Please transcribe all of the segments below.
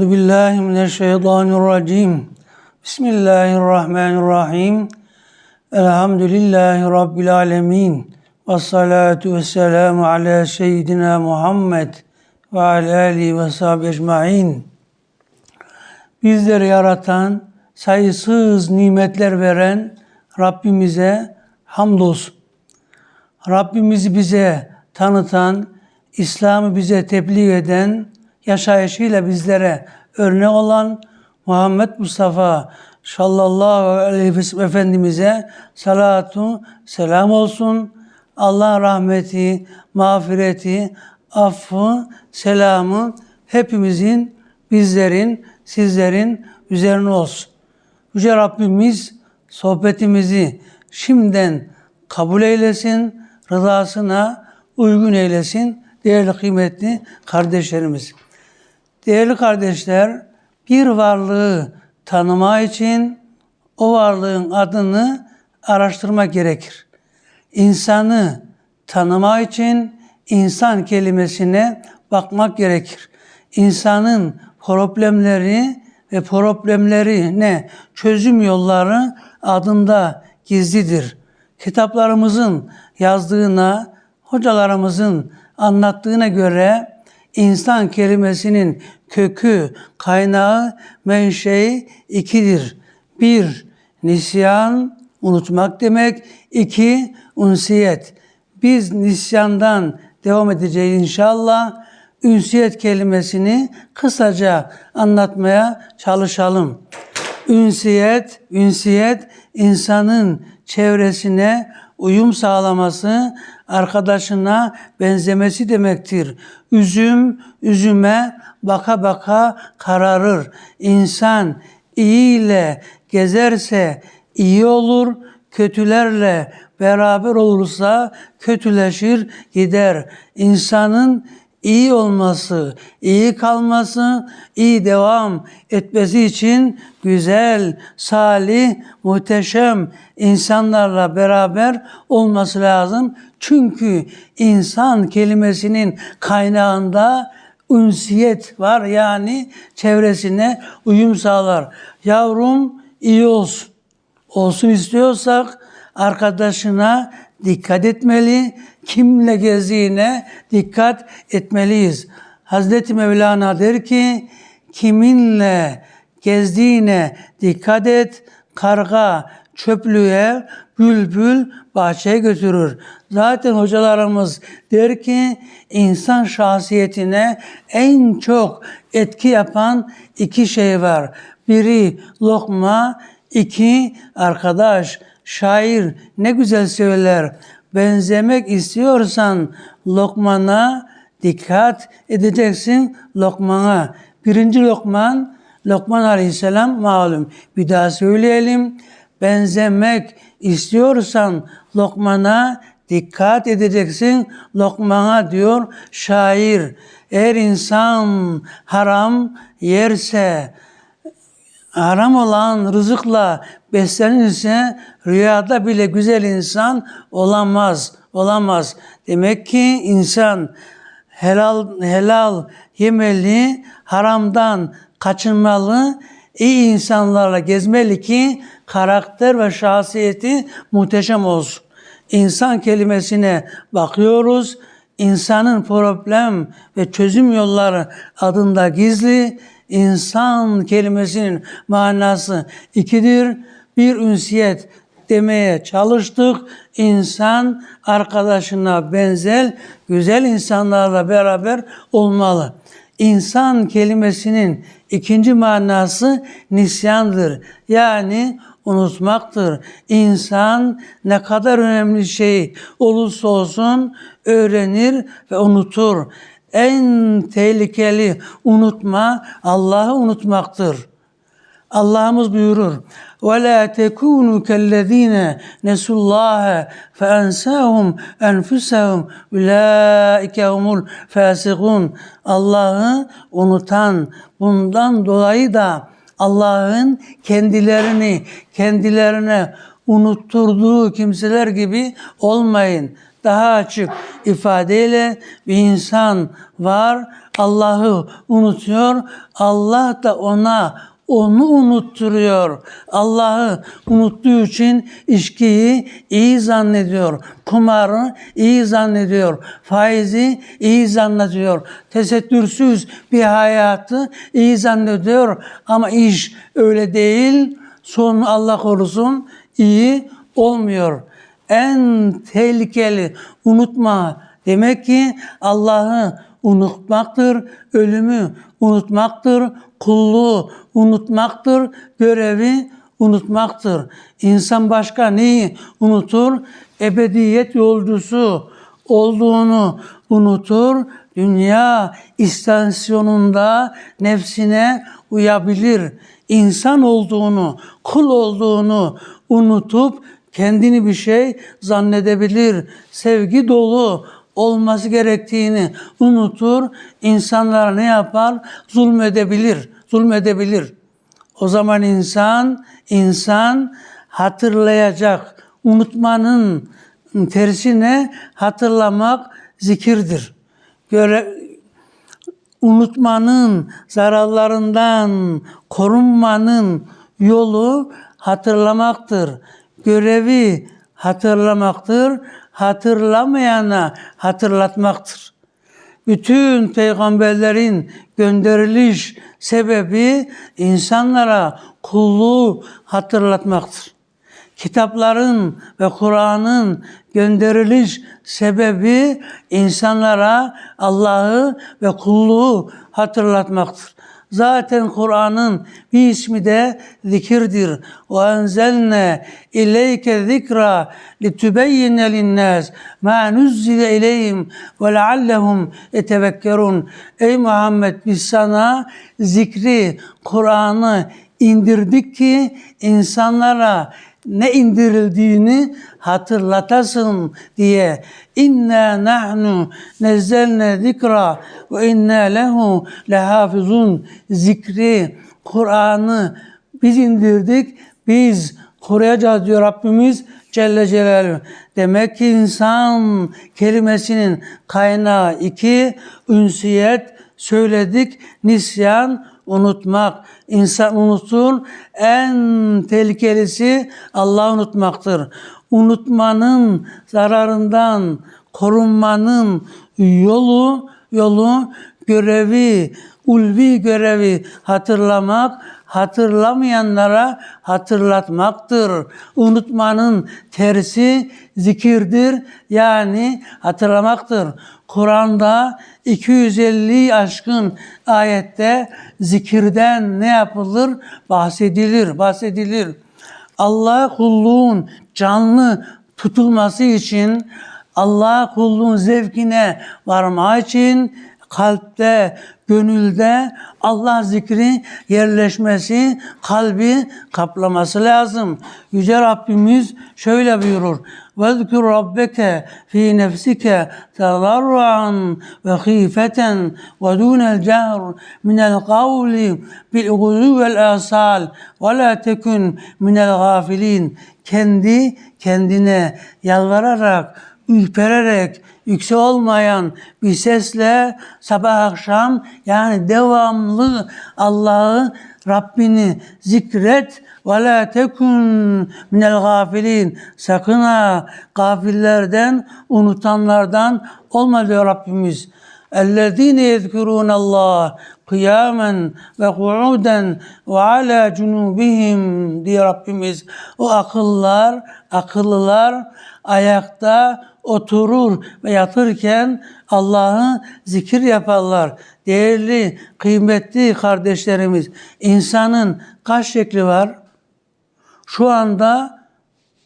Euzu billahi mineşşeytanirracim. Bismillahirrahmanirrahim. Elhamdülillahi rabbil alamin. Ves salatu vesselamu ala seyyidina Muhammed ve ala alihi ve sahbihi ecmaîn. Bizleri yaratan, sayısız nimetler veren Rabbimize hamdolsun. Rabbimizi bize tanıtan, İslam'ı bize tebliğ eden yaşayışıyla bizlere örnek olan Muhammed Mustafa sallallahu aleyhi ve Efendimiz'e salatu selam olsun. Allah rahmeti, mağfireti, affı, selamı hepimizin, bizlerin, sizlerin üzerine olsun. Yüce Rabbimiz sohbetimizi şimdiden kabul eylesin, rızasına uygun eylesin değerli kıymetli kardeşlerimiz. Değerli kardeşler, bir varlığı tanıma için o varlığın adını araştırmak gerekir. İnsanı tanıma için insan kelimesine bakmak gerekir. İnsanın problemleri ve problemlerine çözüm yolları adında gizlidir. Kitaplarımızın yazdığına, hocalarımızın anlattığına göre insan kelimesinin kökü, kaynağı, menşei ikidir. Bir, nisyan, unutmak demek. İki, unsiyet. Biz nisyandan devam edeceğiz inşallah. Ünsiyet kelimesini kısaca anlatmaya çalışalım. Ünsiyet, ünsiyet insanın çevresine uyum sağlaması, arkadaşına benzemesi demektir. Üzüm, üzüme baka baka kararır. İnsan iyi ile gezerse iyi olur, kötülerle beraber olursa kötüleşir gider. İnsanın iyi olması, iyi kalması, iyi devam etmesi için güzel, salih, muhteşem insanlarla beraber olması lazım. Çünkü insan kelimesinin kaynağında ünsiyet var yani çevresine uyum sağlar. Yavrum iyi olsun. Olsun istiyorsak arkadaşına dikkat etmeli, kimle gezdiğine dikkat etmeliyiz. Hazreti Mevlana der ki, kiminle gezdiğine dikkat et, karga çöplüğe, bülbül bahçeye götürür. Zaten hocalarımız der ki, insan şahsiyetine en çok etki yapan iki şey var. Biri lokma, iki arkadaş, şair ne güzel söyler. Benzemek istiyorsan lokmana dikkat edeceksin lokmana. Birinci lokman, Lokman Aleyhisselam malum. Bir daha söyleyelim. Benzemek istiyorsan lokmana dikkat edeceksin lokmana diyor şair. Eğer insan haram yerse, haram olan rızıkla beslenirse rüyada bile güzel insan olamaz. Olamaz. Demek ki insan helal helal yemeli, haramdan kaçınmalı, iyi insanlarla gezmeli ki karakter ve şahsiyeti muhteşem olsun. İnsan kelimesine bakıyoruz. İnsanın problem ve çözüm yolları adında gizli. İnsan kelimesinin manası ikidir. Bir ünsiyet demeye çalıştık. İnsan arkadaşına benzer, güzel insanlarla beraber olmalı. İnsan kelimesinin ikinci manası nisyandır. Yani unutmaktır. İnsan ne kadar önemli şey olursa olsun öğrenir ve unutur. En tehlikeli unutma Allah'ı unutmaktır. Allah'ımız buyurur. وَلَا تَكُونُوا كَالَّذ۪ينَ نَسُوا اللّٰهَ فَاَنْسَاهُمْ اَنْفُسَهُمْ اُولَٰئِكَ هُمُ الْفَاسِقُونَ Allah'ı unutan, bundan dolayı da Allah'ın kendilerini kendilerine unutturduğu kimseler gibi olmayın. Daha açık ifadeyle bir insan var Allah'ı unutuyor. Allah da ona onu unutturuyor. Allah'ı unuttuğu için içkiyi iyi zannediyor. Kumarı iyi zannediyor. Faizi iyi zannediyor. Tesettürsüz bir hayatı iyi zannediyor. Ama iş öyle değil. Sonu Allah korusun iyi olmuyor. En tehlikeli unutma. Demek ki Allah'ı unutmaktır, ölümü unutmaktır, kulluğu unutmaktır, görevi unutmaktır. İnsan başka neyi unutur? Ebediyet yolcusu olduğunu unutur. Dünya istasyonunda nefsine uyabilir. İnsan olduğunu, kul olduğunu unutup kendini bir şey zannedebilir. Sevgi dolu olması gerektiğini unutur. İnsanlara ne yapar? Zulmedebilir. Zulmedebilir. O zaman insan insan hatırlayacak. Unutmanın tersine hatırlamak zikirdir. Göre, unutmanın zararlarından korunmanın yolu hatırlamaktır. Görevi hatırlamaktır. Hatırlamayana hatırlatmaktır. Bütün peygamberlerin gönderiliş sebebi insanlara kulluğu hatırlatmaktır. Kitapların ve Kur'an'ın gönderiliş sebebi insanlara Allah'ı ve kulluğu hatırlatmaktır. Zaten Kur'an'ın bir ismi de zikirdir. Ve enzelne ileyke zikra litübeyyine linnâs ma nuzzile ileyhim ve leallehum yetevekkerun. Ey Muhammed biz sana zikri, Kur'an'ı indirdik ki insanlara ne indirildiğini hatırlatasın diye inna nahnu nezzelne zikra ve inna lehu lehafizun zikri Kur'an'ı biz indirdik biz koruyacağız diyor Rabbimiz Celle Celaluhu. Demek ki insan kelimesinin kaynağı iki, ünsiyet söyledik, nisyan unutmak. İnsan unutur. En tehlikelisi Allah'ı unutmaktır. Unutmanın zararından korunmanın yolu yolu görevi, ulvi görevi hatırlamak, hatırlamayanlara hatırlatmaktır. Unutmanın tersi zikirdir yani hatırlamaktır. Kur'an'da 250 aşkın ayette zikirden ne yapılır? Bahsedilir, bahsedilir. Allah kulluğun canlı tutulması için, Allah kulluğun zevkine varma için kalpte, gönülde Allah zikri yerleşmesi, kalbi kaplaması lazım. Yüce Rabbimiz şöyle buyurur. وَذْكُرْ رَبَّكَ ف۪ي نَفْسِكَ تَضَرُّعًا وَخِيفَةً وَدُونَ الْجَهْرِ مِنَ الْقَوْلِ بِالْغُلُوِ وَالْآصَالِ وَلَا تَكُنْ مِنَ الْغَافِلِينَ Kendi kendine yalvararak, ürpererek, yüksek olmayan bir sesle sabah akşam yani devamlı Allah'ı Rabbini zikret ve la tekun minel gafilin sakın ha gafillerden unutanlardan olma diyor Rabbimiz. اَلَّذ۪ينَ يَذْكُرُونَ اللّٰهِ kıyamen ve kuuden ve ala cunubihim diye Rabbimiz. O akıllar, akıllılar ayakta oturur ve yatırken Allah'ı zikir yaparlar. Değerli, kıymetli kardeşlerimiz, insanın kaç şekli var? Şu anda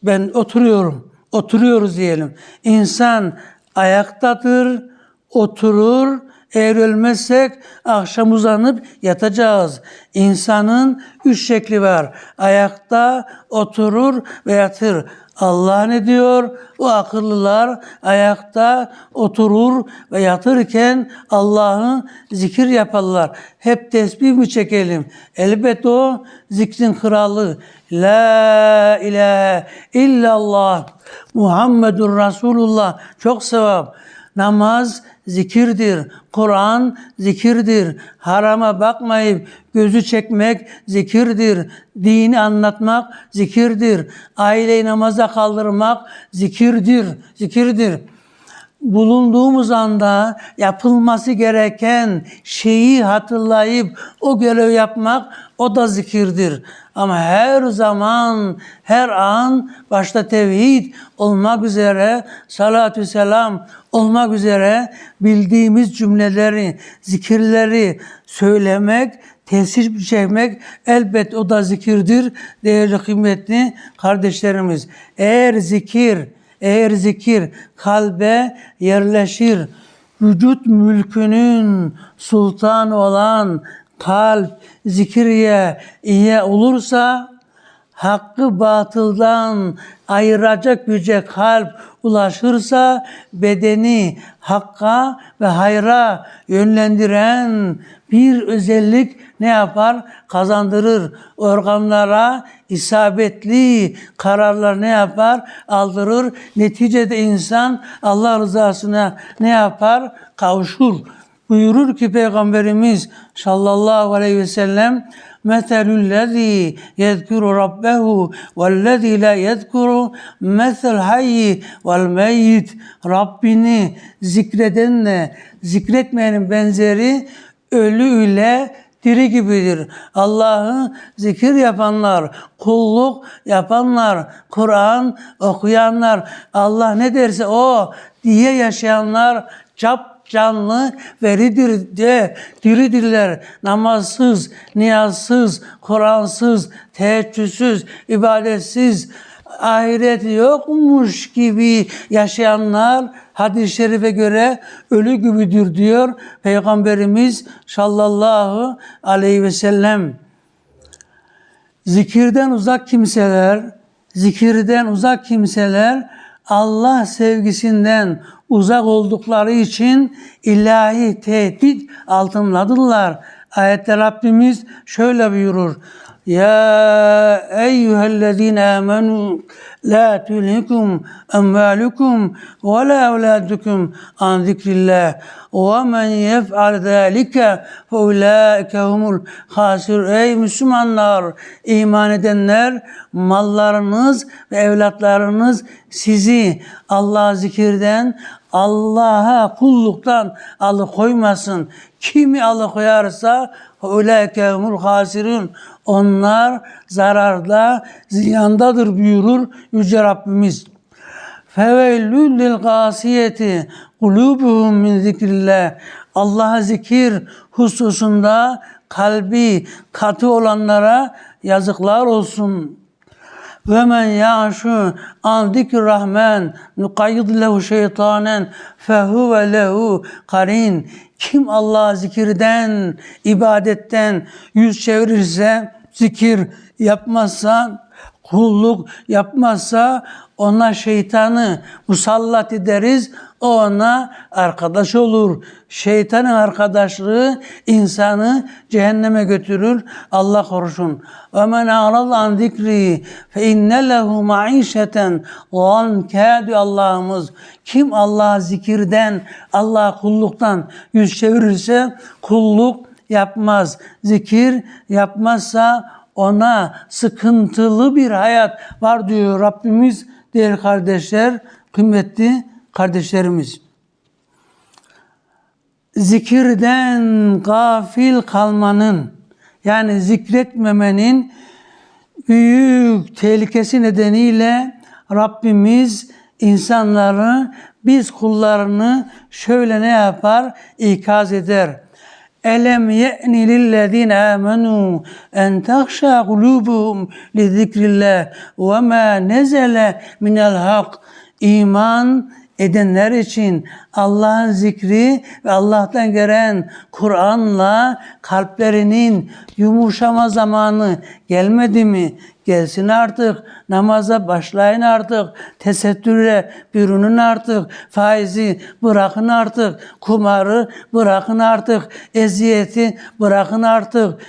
ben oturuyorum, oturuyoruz diyelim. İnsan ayaktadır, oturur, eğer ölmezsek akşam uzanıp yatacağız. İnsanın üç şekli var. Ayakta oturur ve yatır. Allah ne diyor? O akıllılar ayakta oturur ve yatırken Allah'ı zikir yaparlar. Hep tesbih mi çekelim? Elbette o zikrin kralı. La ilahe illallah Muhammedur Resulullah. Çok sevap. Namaz zikirdir. Kur'an zikirdir. Harama bakmayıp gözü çekmek zikirdir. Dini anlatmak zikirdir. Aileyi namaza kaldırmak zikirdir. Zikirdir bulunduğumuz anda yapılması gereken şeyi hatırlayıp o görev yapmak o da zikirdir. Ama her zaman, her an başta tevhid olmak üzere, salatü selam olmak üzere bildiğimiz cümleleri, zikirleri söylemek, tesir çekmek elbet o da zikirdir değerli kıymetli kardeşlerimiz. Eğer zikir eğer zikir kalbe yerleşir, vücut mülkünün sultanı olan kalp zikriye iyi olursa, hakkı batıldan ayıracak güce kalp ulaşırsa, bedeni hakka ve hayra yönlendiren bir özellik ne yapar? Kazandırır. Organlara isabetli kararlar ne yapar? Aldırır. Neticede insan Allah rızasına ne yapar? Kavuşur. Buyurur ki Peygamberimiz sallallahu aleyhi ve sellem Metelüllezî yedkuru rabbehu vellezî la yedkuru mesel hayyi vel meyyit Rabbini zikredenle zikretmeyenin benzeri ölü ile diri gibidir. Allah'ı zikir yapanlar, kulluk yapanlar, Kur'an okuyanlar, Allah ne derse o diye yaşayanlar cap canlı veridir de diridirler. Namazsız, niyazsız, Kur'ansız, teheccüdsüz, ibadetsiz, ahiret yokmuş gibi yaşayanlar hadis-i şerife göre ölü gibidir diyor Peygamberimiz sallallahu aleyhi ve sellem. Zikirden uzak kimseler, zikirden uzak kimseler Allah sevgisinden uzak oldukları için ilahi tehdit altınladılar. Ayette Rabbimiz şöyle buyurur. Ya eyyühellezine amenu la tulhikum emvalukum ve la evladukum an zikrillah ve men yef'al zâlike fe ulâike humul hasir. Ey Müslümanlar, iman edenler, mallarınız ve evlatlarınız sizi Allah zikirden, Allah'a kulluktan alıkoymasın. Kimi alıkoyarsa اُولَٰئِكَ هُمُ الْخَاسِرُونَ Onlar zararda, ziyandadır buyurur Yüce Rabbimiz. Fevellül lil gasiyeti kulubuhum min. Allah'a zikir hususunda kalbi katı olanlara yazıklar olsun.'' Ve men ya'şu an zikr rahman nukayyid lehu şeytanen fehuve lehu karin. Kim Allah zikirden, ibadetten yüz çevirirse, zikir yapmazsa, kulluk yapmazsa ona şeytanı musallat ederiz. O ona arkadaş olur. Şeytanın arkadaşlığı insanı cehenneme götürür. Allah korusun. Ve men a'rad an zikri fe inne lehu maişeten Allah'ımız. Kim Allah zikirden, Allah kulluktan yüz çevirirse kulluk yapmaz. Zikir yapmazsa ona sıkıntılı bir hayat var diyor Rabbimiz değerli kardeşler, kıymetli kardeşlerimiz. Zikirden gafil kalmanın yani zikretmemenin büyük tehlikesi nedeniyle Rabbimiz insanları, biz kullarını şöyle ne yapar? İkaz eder. Elem ye'ni lillezine amenu en tahşa kulubuhum li zikrillah ve ma nezele minel hak. İman edenler için Allah'ın zikri ve Allah'tan gelen Kur'an'la kalplerinin yumuşama zamanı gelmedi mi? Gelsin artık. Namaza başlayın artık. Tesettüre bürünün artık. Faizi bırakın artık. Kumarı bırakın artık. Eziyeti bırakın artık.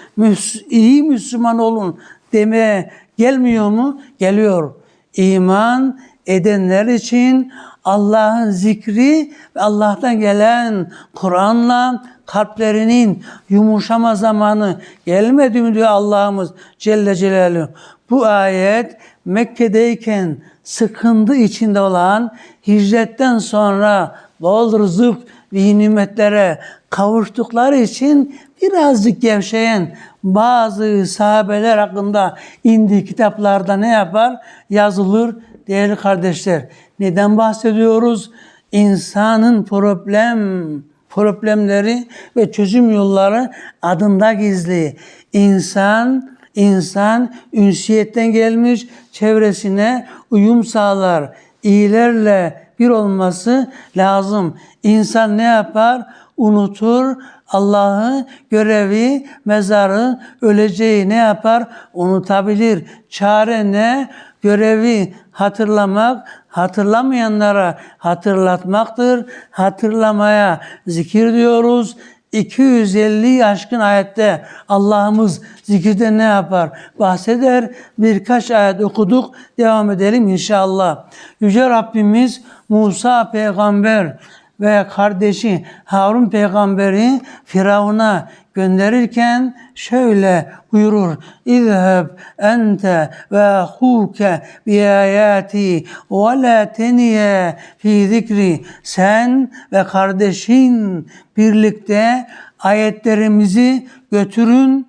İyi Müslüman olun demeye gelmiyor mu? Geliyor. iman edenler için Allah'ın zikri ve Allah'tan gelen Kur'an'la kalplerinin yumuşama zamanı gelmedi mi diyor Allah'ımız Celle Celaluhu. Bu ayet Mekke'deyken sıkıntı içinde olan hicretten sonra bol rızık ve nimetlere kavuştukları için birazcık gevşeyen bazı sahabeler hakkında indiği kitaplarda ne yapar? Yazılır değerli kardeşler. Neden bahsediyoruz? İnsanın problem problemleri ve çözüm yolları adında gizli. İnsan insan ünsiyetten gelmiş çevresine uyum sağlar. İyilerle bir olması lazım. İnsan ne yapar? Unutur. Allah'ı, görevi, mezarı, öleceği ne yapar? Unutabilir. Çare ne? Görevi hatırlamak, hatırlamayanlara hatırlatmaktır. Hatırlamaya zikir diyoruz. 250 aşkın ayette Allah'ımız zikirde ne yapar? Bahseder. Birkaç ayet okuduk. Devam edelim inşallah. Yüce Rabbimiz Musa peygamber ve kardeşi Harun peygamberi Firavun'a gönderirken şöyle buyurur. İzheb ente ve ahuke bi ayati ve la teniye fi zikri. Sen ve kardeşin birlikte ayetlerimizi götürün.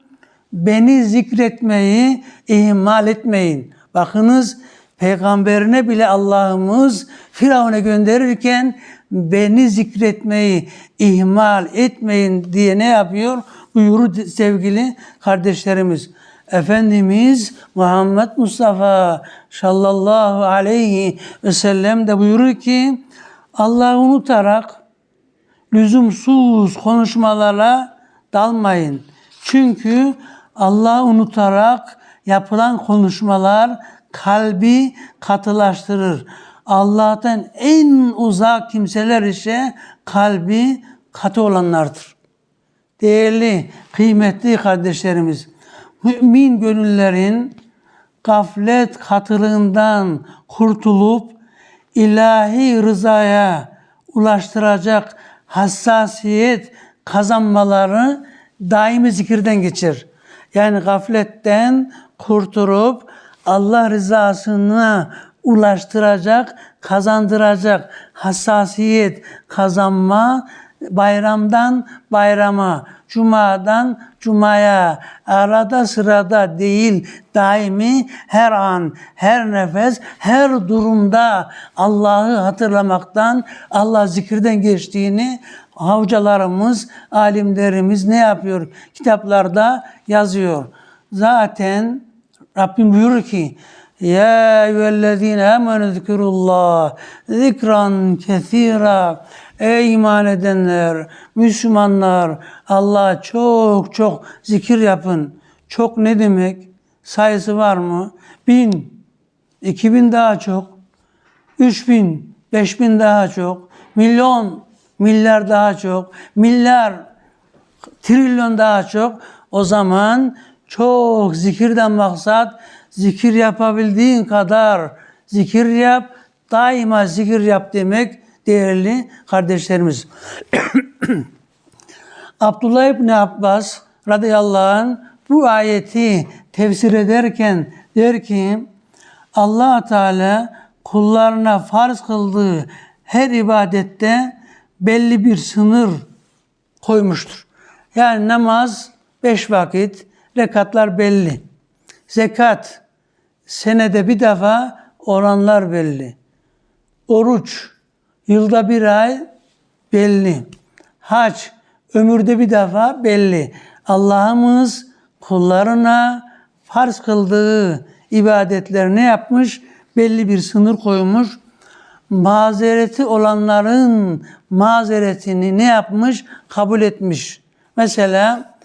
Beni zikretmeyi ihmal etmeyin. Bakınız peygamberine bile Allah'ımız Firavun'a gönderirken beni zikretmeyi ihmal etmeyin diye ne yapıyor? Buyurur sevgili kardeşlerimiz. Efendimiz Muhammed Mustafa sallallahu aleyhi ve sellem de buyurur ki Allah'ı unutarak lüzumsuz konuşmalara dalmayın. Çünkü Allah'ı unutarak yapılan konuşmalar kalbi katılaştırır. Allah'tan en uzak kimseler ise kalbi katı olanlardır. Değerli, kıymetli kardeşlerimiz, mümin gönüllerin gaflet katılığından kurtulup ilahi rızaya ulaştıracak hassasiyet kazanmaları daimi zikirden geçir. Yani gafletten kurtulup Allah rızasına ulaştıracak, kazandıracak hassasiyet kazanma bayramdan bayrama, cumadan cumaya, arada sırada değil, daimi her an, her nefes, her durumda Allah'ı hatırlamaktan, Allah zikirden geçtiğini hocalarımız, alimlerimiz ne yapıyor? Kitaplarda yazıyor. Zaten Rabbim buyurur ki ya eyyühellezine amenü zikrullah zikran kesira Ey iman edenler, Müslümanlar, Allah çok çok zikir yapın. Çok ne demek? Sayısı var mı? Bin, iki bin daha çok, üç bin, beş bin daha çok, milyon, milyar daha çok, milyar, trilyon daha çok. O zaman çok zikirden maksat zikir yapabildiğin kadar zikir yap, daima zikir yap demek değerli kardeşlerimiz. Abdullah İbni Abbas radıyallahu anh bu ayeti tefsir ederken der ki allah Teala kullarına farz kıldığı her ibadette belli bir sınır koymuştur. Yani namaz beş vakit, rekatlar belli. Zekat senede bir defa oranlar belli. Oruç yılda bir ay belli. Hac ömürde bir defa belli. Allah'ımız kullarına farz kıldığı ibadetler ne yapmış? Belli bir sınır koymuş. Mazereti olanların mazeretini ne yapmış? Kabul etmiş. Mesela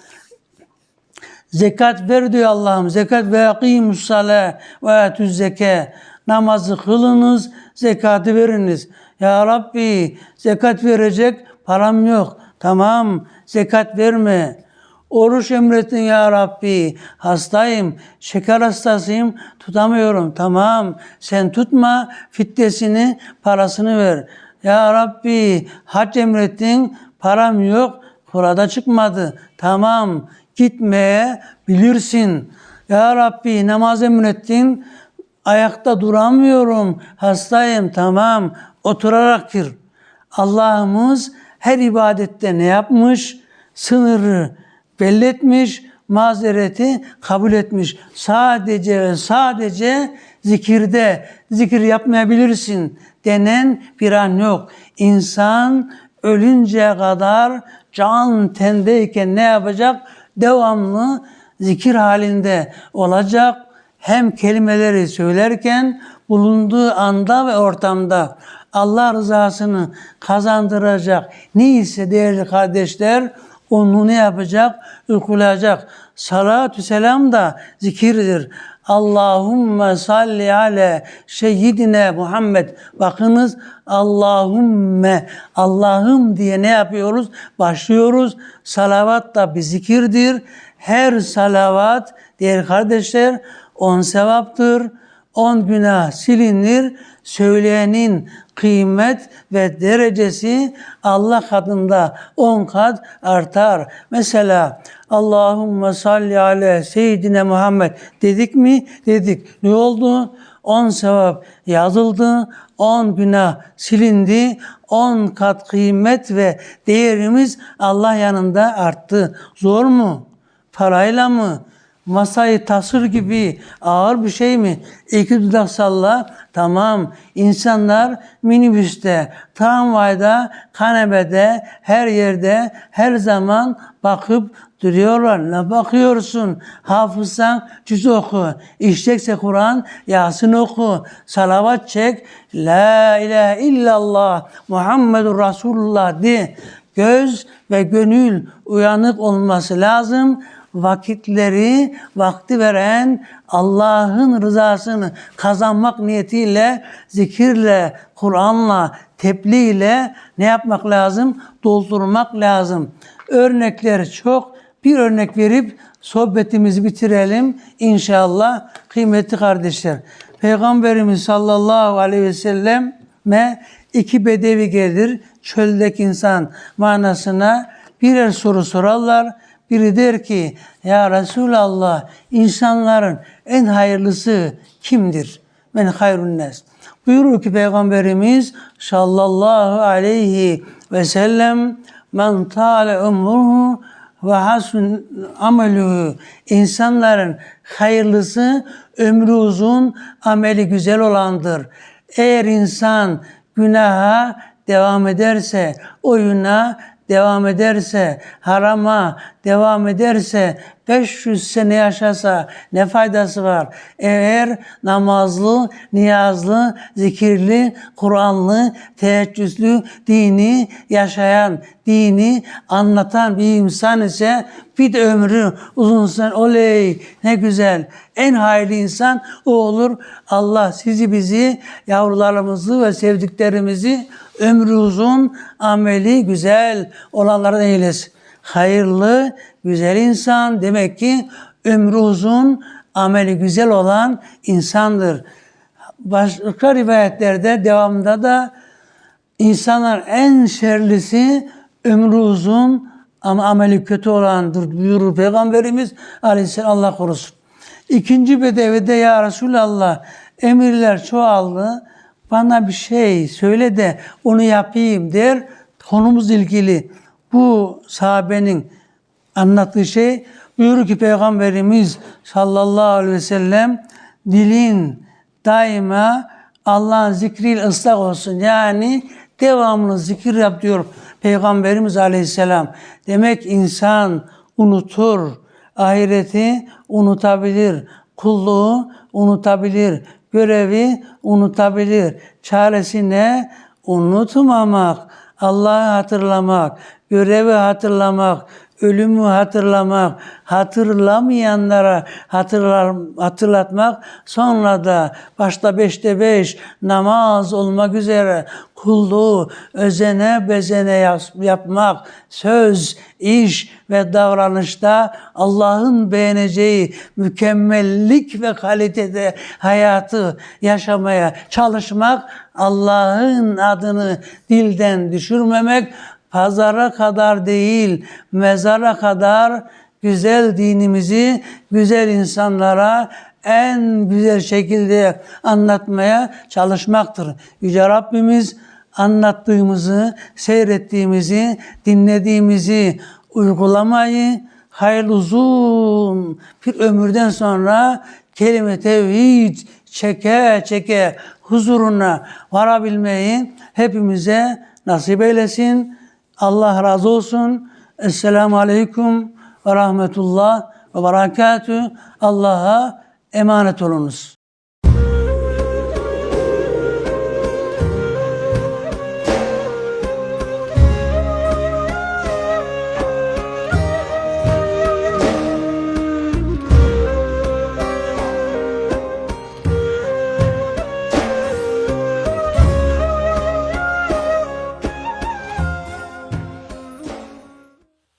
zekat ver diyor Allah'ım. Zekat ve akimus sale ve etüz zeke. Namazı kılınız, zekatı veriniz. Ya Rabbi zekat verecek param yok. Tamam zekat verme. Oruç emrettin ya Rabbi. Hastayım, şeker hastasıyım, tutamıyorum. Tamam, sen tutma, fitnesini, parasını ver. Ya Rabbi, hac emrettin, param yok, kurada çıkmadı. Tamam, gitmeye bilirsin. Ya Rabbi, namaz emrettin, ayakta duramıyorum, hastayım. Tamam, oturarak gir. Allah'ımız her ibadette ne yapmış? Sınırı belli etmiş, mazereti kabul etmiş. Sadece ve sadece zikirde zikir yapmayabilirsin denen bir an yok. İnsan ölünceye kadar can tendeyken ne yapacak? Devamlı zikir halinde olacak. Hem kelimeleri söylerken bulunduğu anda ve ortamda Allah rızasını kazandıracak neyse değerli kardeşler onu ne yapacak? Uygulayacak. Salatü selam da zikirdir. Allahümme salli ala seyyidine Muhammed. Bakınız Allahümme Allah'ım diye ne yapıyoruz? Başlıyoruz. Salavat da bir zikirdir. Her salavat değerli kardeşler on sevaptır. On günah silinir. Söyleyenin kıymet ve derecesi Allah katında on kat artar. Mesela Allahümme salli ala seyyidine Muhammed dedik mi? Dedik. Ne oldu? On sevap yazıldı, on günah silindi, on kat kıymet ve değerimiz Allah yanında arttı. Zor mu? Parayla mı? Masayı tasır gibi ağır bir şey mi? İki dudak salla. Tamam. İnsanlar minibüste, tramvayda, kanepede, her yerde, her zaman bakıp duruyorlar. Ne bakıyorsun? Hafızsan cüz oku. İşecekse Kur'an, Yasin oku. Salavat çek. La ilahe illallah Muhammedur Resulullah de. Göz ve gönül uyanık olması lazım vakitleri vakti veren Allah'ın rızasını kazanmak niyetiyle zikirle, Kur'an'la, tebliğ ile ne yapmak lazım? Doldurmak lazım. Örnekler çok. Bir örnek verip sohbetimizi bitirelim inşallah kıymetli kardeşler. Peygamberimiz sallallahu aleyhi ve selleme iki bedevi gelir çöldeki insan manasına birer soru sorarlar. Biri der ki ya Resulallah insanların en hayırlısı kimdir? Men hayrun nes. Buyurur ki Peygamberimiz sallallahu aleyhi ve sellem men tale umruhu ve hasun ameluhu. İnsanların hayırlısı ömrü uzun, ameli güzel olandır. Eğer insan günaha devam ederse, oyuna devam ederse, harama devam ederse, 500 sene yaşasa ne faydası var? Eğer namazlı, niyazlı, zikirli, Kur'anlı, teheccüdlü, dini yaşayan, dini anlatan bir insan ise bir de ömrü uzunsa oley ne güzel. En hayırlı insan o olur. Allah sizi bizi, yavrularımızı ve sevdiklerimizi ömrü uzun, ameli güzel olanlardan eylesin. Hayırlı, güzel insan demek ki ömrü uzun, ameli güzel olan insandır. Başka rivayetlerde devamında da insanlar en şerlisi ömrü uzun ama ameli kötü olandır buyurur Peygamberimiz aleyhisselam Allah korusun. İkinci bedevide ya Resulallah emirler çoğaldı. Bana bir şey söyle de onu yapayım der. Konumuz ilgili bu sahabenin anlattığı şey buyurur ki Peygamberimiz sallallahu aleyhi ve sellem dilin daima Allah'ın zikriyle ıslak olsun. Yani devamlı zikir yap diyor Peygamberimiz aleyhisselam. Demek insan unutur, ahireti unutabilir, kulluğu unutabilir, görevi unutabilir. Çaresi ne? Unutmamak, Allah'ı hatırlamak, görevi hatırlamak, ölümü hatırlamak, hatırlamayanlara hatırlar, hatırlatmak, sonra da başta beşte beş namaz olmak üzere kulluğu özene bezene yapmak, söz, iş ve davranışta Allah'ın beğeneceği mükemmellik ve kalitede hayatı yaşamaya çalışmak, Allah'ın adını dilden düşürmemek, pazara kadar değil, mezara kadar güzel dinimizi güzel insanlara en güzel şekilde anlatmaya çalışmaktır. Yüce Rabbimiz anlattığımızı, seyrettiğimizi, dinlediğimizi uygulamayı hayırlı uzun bir ömürden sonra kelime tevhid çeke çeke huzuruna varabilmeyi hepimize nasip eylesin. Allah razı olsun. Esselamu Aleyküm ve Rahmetullah ve Berekatü. Allah'a emanet olunuz.